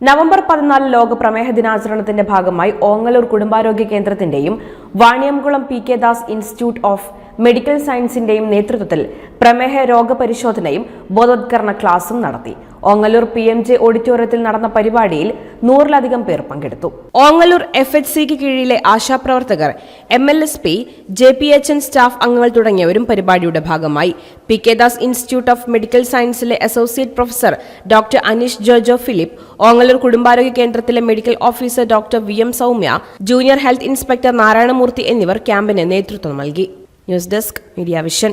November പതിനാല് ലോക പ്രമേഹ ദിനാചരണത്തിന്റെ ഭാഗമായി ഓങ്ങലൂർ കുടുംബാരോഗ്യ കേന്ദ്രത്തിന്റെയും Vaniyamkulam P K Das institute of medical സയൻസിന്റെയും നേതൃത്വത്തിൽ പ്രമേഹ രോഗപരിശോധനയും ബോധവത്കരണ ക്ലാസും നടത്തി. ഓങ്ങല്ലൂർ പി എം ജെ ഓഡിറ്റോറിയത്തിൽ നടന്ന പരിപാടിയിൽ നൂറിലധികം പേർ പങ്കെടുത്തു. ഓങ്ങല്ലൂർ എഫ് എച്ച് സിക്ക് കീഴിലെ ആശാപ്രവർത്തകർ M L S P J P H N staff അംഗങ്ങൾ തുടങ്ങിയവരും പരിപാടിയുടെ ഭാഗമായി. P K Das institute of medical സയൻസിലെ associate professor doctor Aneesh ജോർജോ ഫിലിപ്പ് ഓങ്ങല്ലൂർ കുടുംബാരോഗ്യ കേന്ദ്രത്തിലെ medical officer doctor V M Soumya junior health inspector Narayanamurthy എന്നിവർ ക്യാമ്പിന് നേതൃത്വം നൽകി. News desk media vision.